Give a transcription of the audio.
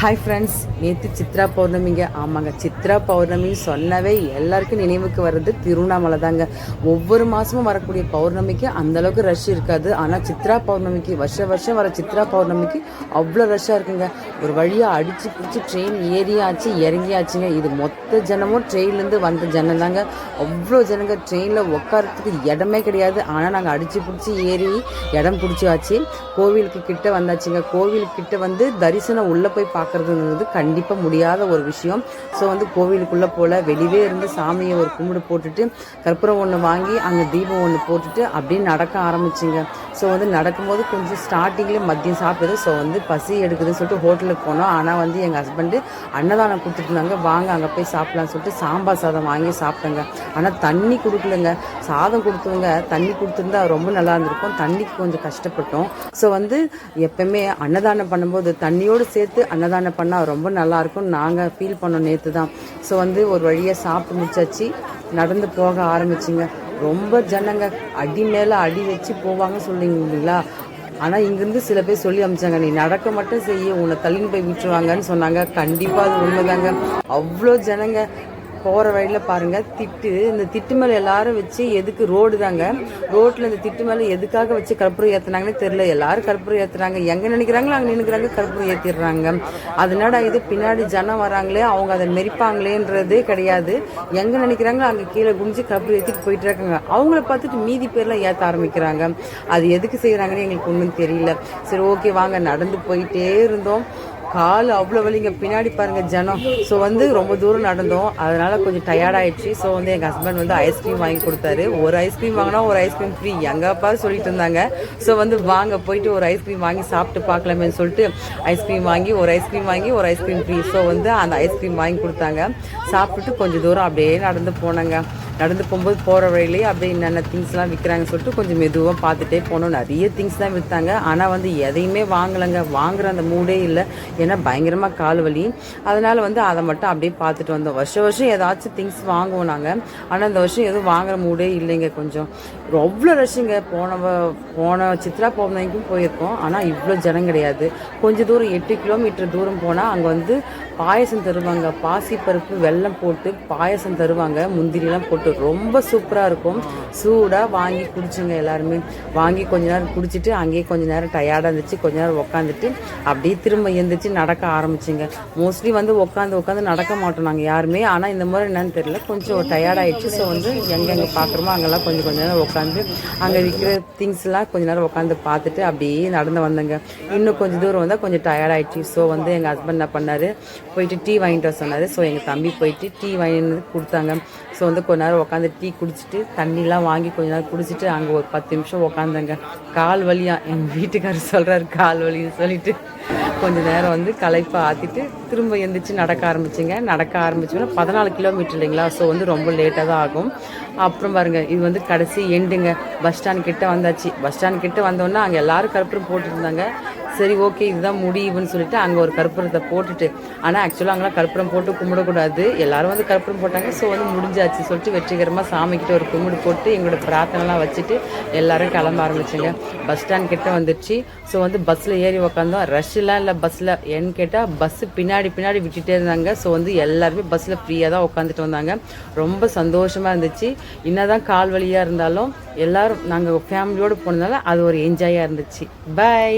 Hi friends நேற்று சித்ரா பௌர்ணமிங்க. ஆமாங்க சித்ரா பௌர்ணமி சொன்னவே எல்லாருக்கும் நினைவுக்கு வர்றது திருவண்ணாமலை தாங்க. ஒவ்வொரு மாதமும் வரக்கூடிய பௌர்ணமிக்கு அந்த அளவுக்கு ரஷ் இருக்காது. ஆனால் சித்ரா பௌர்ணமிக்கு வருஷ வருஷம் வர சித்ரா பௌர்ணமிக்கு அவ்வளோ ரஷ்ஷாக இருக்குங்க. ஒரு வழியாக அடித்து பிடிச்சி ட்ரெயின் ஏறியாச்சு இறங்கியாச்சுங்க. இது மொத்த ஜனமும் ட்ரெயின்லேருந்து வந்த ஜனம் தாங்க. அவ்வளோ ஜனங்க ட்ரெயினில் உட்காரத்துக்கு இடமே கிடையாது. ஆனால் நாங்கள் அடித்து பிடிச்சி ஏறி இடம் பிடிச்சாச்சு. கோவிலுக்கு கிட்ட வந்தாச்சுங்க. கோவிலுக்கு கிட்ட வந்து தரிசனம் உள்ளே போய் பார்க்குறதுங்கிறது கண்டிப்பாக முடியாத ஒரு விஷயம். ஸோ வந்து கோவிலுக்குள்ளே போல் வெளியே இருந்து சாமியை ஒரு கும்பிடு போட்டுட்டு கற்பூரம் ஒன்று வாங்கி அங்கே தீபம் ஒன்று போட்டுட்டு அப்படியே நடக்க ஆரம்பிச்சிங்க. ஸோ வந்து நடக்கும்போது கொஞ்சம் ஸ்டார்டிங்லேயே மதியம் சாப்பிடுது. ஸோ வந்து பசி எடுக்குதுன்னு சொல்லிட்டு ஹோட்டலுக்கு போனோம். ஆனால் வந்து எங்கள் ஹஸ்பண்டு அன்னதானம் கொடுத்துருந்தாங்க வாங்க அங்கே போய் சாப்பிட்லான்னு சொல்லிட்டு சாம்பார் சாதம் வாங்கி சாப்பிட்டேங்க. ஆனால் தண்ணி கொடுக்கலங்க. சாதம் கொடுத்தவங்க தண்ணி கொடுத்துருந்தா ரொம்ப நல்லா இருந்திருக்கும். தண்ணிக்கு கொஞ்சம் கஷ்டப்பட்டோம். ஸோ வந்து எப்பவுமே அன்னதானம் பண்ணும்போது தண்ணியோடு சேர்த்து அன்னதானம் பண்ணால் ரொம்ப நல்லா இருக்கும் நாங்கள் ஃபீல் பண்ணோம் நேற்று தான். ஸோ வந்து ஒரு வழியாக சாப்பிட்டு முடிச்சாச்சு. நடந்து போக ஆரம்பிச்சிங்க. ரொம்ப ஜனங்க அடி மேலே அடி வச்சு போவாங்க சொல்லிங்களா ஆனால் இங்கேருந்து சில பேர் சொல்லி அமிச்சாங்க நீ நடக்க மட்டும் செய்ய உன்னை தள்ளின்னு போய் விட்டுருவாங்கன்னு சொன்னாங்க. கண்டிப்பாக அது உண்மைதாங்க. அவ்வளோ ஜனங்க போகிற வழியில் பாருங்கள் திட்டு. இந்த திட்டு மேலே எல்லாரும் வச்சு எதுக்கு ரோடு தாங்க? ரோட்டில் இந்த திட்டு மேலே எதுக்காக வச்சு கற்பூரம் ஏற்றுனாங்கன்னு தெரில எல்லாரும் கற்பூரம் ஏற்றுறாங்க எங்கே நினைக்கிறாங்களோ அங்கே நினைக்கிறாங்க கற்பூரம் ஏற்றிடுறாங்க அதனால இது? பின்னாடி ஜனம் வராங்களே அவங்க அதை மெரிப்பாங்களேன்றதே கிடையாது. எங்கே நினைக்கிறாங்களோ அங்கே கீழே குனிஞ்சு கற்பூரம் ஏற்றிட்டு போயிட்டு இருக்காங்க. அவங்கள பார்த்துட்டு மீதி பேர்லாம் ஏற்ற ஆரம்பிக்கிறாங்க. அது எதுக்கு செய்கிறாங்கன்னு எங்களுக்கு ஒன்றும் தெரியல. சரி ஓகே வாங்க. நடந்து போயிட்டே இருந்தோம். கால் அவ்வளோ வலிங்க. பின்னாடி பாருங்கள் ஜனம். ஸோ வந்து ரொம்ப தூரம் நடந்தோம். அதனால் கொஞ்சம் டயர்ட் ஆயிடுச்சு. ஸோ வந்து எங்கள் ஹஸ்பண்ட் வந்து ஐஸ்கிரீம் வாங்கி கொடுத்தாரு. ஒரு ஐஸ்கிரீம் வாங்கினா ஒரு ஐஸ்கிரீம் ஃப்ரீ எங்கப்பா சொல்லிட்டு இருந்தாங்க. ஸோ வந்து வாங்க போயிட்டு ஒரு ஐஸ்கிரீம் வாங்கி சாப்பிட்டு பார்க்கலாமேன்னு சொல்லிட்டு ஐஸ்கிரீம் வாங்கி ஒரு ஐஸ்கிரீம் வாங்கி ஒரு ஐஸ்கிரீம் ஃப்ரீ ஸோ வந்து அந்த ஐஸ்கிரீம் வாங்கி கொடுத்தாங்க. சாப்பிட்டுட்டு கொஞ்சம் தூரம் அப்படியே நடந்து போனாங்க. நடந்து போகும்போது போகிற வழியிலேயே அப்படியே என்னென்ன திங்ஸ்லாம் விற்கிறாங்கன்னு சொல்லிட்டு கொஞ்சம் மெதுவாக பார்த்துட்டே போனோம். நிறைய திங்ஸ் தான் விற்றாங்க ஆனால் வந்து எதையுமே வாங்கலைங்க. வாங்குற அந்த மூடே இல்லை. ஏன்னா பயங்கரமாக கால் வலி. அதனால் வந்து அதை மட்டும் அப்படியே பார்த்துட்டு வந்தோம். வருஷம் வருஷம் ஏதாச்சும் திங்ஸ் வாங்குவோம் நாங்கள் ஆனால் இந்த வருஷம் எதுவும் வாங்குற மூடே இல்லைங்க கொஞ்சம். அவ்வளோ ரஷ்ஷுங்க போன வ- போன சித்ரா பௌர்ணமிக்கும் போயிருக்கோம். ஆனால் இவ்வளோ ஜனம் கிடையாது. கொஞ்சம் தூரம் எட்டு கிலோமீட்டர் தூரம் போனால் அங்கே வந்து பாயசம் தருவாங்க. பாசிப்பருப்பு வெல்லம் போட்டு பாயசம் தருவாங்க. முந்திரிலாம் போட்டு ரொம்ப சூப்பராக இருக்கும். சூடாக வாங்கி குடிச்சுங்க எல்லாருமே. வாங்கி கொஞ்ச நேரம் குடிச்சிட்டு அங்கேயே கொஞ்ச நேரம் டயர்டாக இருந்துச்சு. கொஞ்ச நேரம் உட்காந்துட்டு அப்படியே திரும்ப எழுந்திரிச்சு நடக்க ஆரம்பிச்சிங்க. மோஸ்ட்லி வந்து உட்காந்து உட்காந்து நடக்க மாட்டோம் நாங்கள் யாருமே. ஆனால் இந்த முறை என்னன்னு தெரியல. கொஞ்சம் டயர்டாயிடுச்சு ஸோ வந்து எங்கெங்கே பார்க்குறோமோ அங்கெல்லாம் கொஞ்சம் கொஞ்ச நேரம் உட்காந்து அங்கே விற்கிற திங்ஸ்லாம் கொஞ்ச நேரம் உட்காந்து பார்த்துட்டு அப்படியே நடந்து வந்தேங்க. இன்னும் கொஞ்சம் தூரம் வந்தால் கொஞ்சம் டயர்டாயிடுச்சு ஸோ வந்து எங்கள் ஹஸ்பண்ட் என்ன பண்ணார்? போயிட்டு டீ வாங்கிட்டு வர சொன்னார். ஸோ எங்கள் தம்பி போயிட்டு டீ வாங்கி கொடுத்தாங்க. ஸோ வந்து கொஞ்ச நேரம் உட்காந்து டீ குடிச்சிட்டு தண்ணிலாம் வாங்கி கொஞ்ச நேரம் குடிச்சிட்டு அங்கே ஒரு பத்து நிமிஷம் உட்காந்தாங்க கால் வலியா எங்கள் வீட்டுக்காரர் சொல்கிறாரு கால் வலின்னு சொல்லிட்டு. கொஞ்ச நேரம் வந்து களைப்பை ஆற்றிட்டு திரும்ப எந்திரிச்சு நடக்க ஆரம்பிச்சிங்க. நடக்க ஆரம்பிச்சோன்னா பதினாலு கிலோமீட்டர் இல்லைங்களா? ஸோ வந்து ரொம்ப லேட்டாக தான் ஆகும். அப்புறம் பாருங்கள் இது வந்து கடைசி எண்டுங்க பஸ் ஸ்டாண்ட் கிட்டே வந்தாச்சு. பஸ் ஸ்டாண்ட் கிட்டே வந்தோன்னா அங்கே எல்லாரும் கருப்பூரம் போட்டுருந்தாங்க சரி ஓகே இதுதான் முடியுன்னு சொல்லிட்டு அங்கே ஒரு கற்பூரத்தை போட்டுட்டு ஆனால் ஆக்சுவலாக அங்கெல்லாம் கற்பூரம் போட்டு கும்பிடக்கூடாது. எல்லாரும் வந்து கற்பூரம் போட்டாங்க. ஸோ வந்து முடிஞ்சாச்சு. சொல்லிட்டு வெற்றிகரமாக சாமிக்கிட்ட ஒரு கும்பிடு போட்டு எங்களோட பிரார்த்தனைலாம் வச்சுட்டு எல்லாரும் கிளம்ப ஆரம்பிச்சுங்க. பஸ் ஸ்டாண்ட் கிட்ட வந்துடுச்சு ஸோ வந்து பஸ்ஸில் ஏறி உக்காந்தோம். ரஷ்லாம் இல்லை பஸ்ஸில் ஏன்னு கேட்டால் பஸ்ஸு பின்னாடி பின்னாடி விட்டுட்டே இருந்தாங்க. ஸோ வந்து எல்லாருமே பஸ்ஸில் ஃப்ரீயாக தான் உட்காந்துட்டு வந்தாங்க. ரொம்ப சந்தோஷமாக இருந்துச்சு. என்னதான் கால் வலியாக இருந்தாலும் எல்லாரும் நாங்கள் ஃபேமிலியோடு போனதால அது ஒரு என்ஜாயாக இருந்துச்சு. பை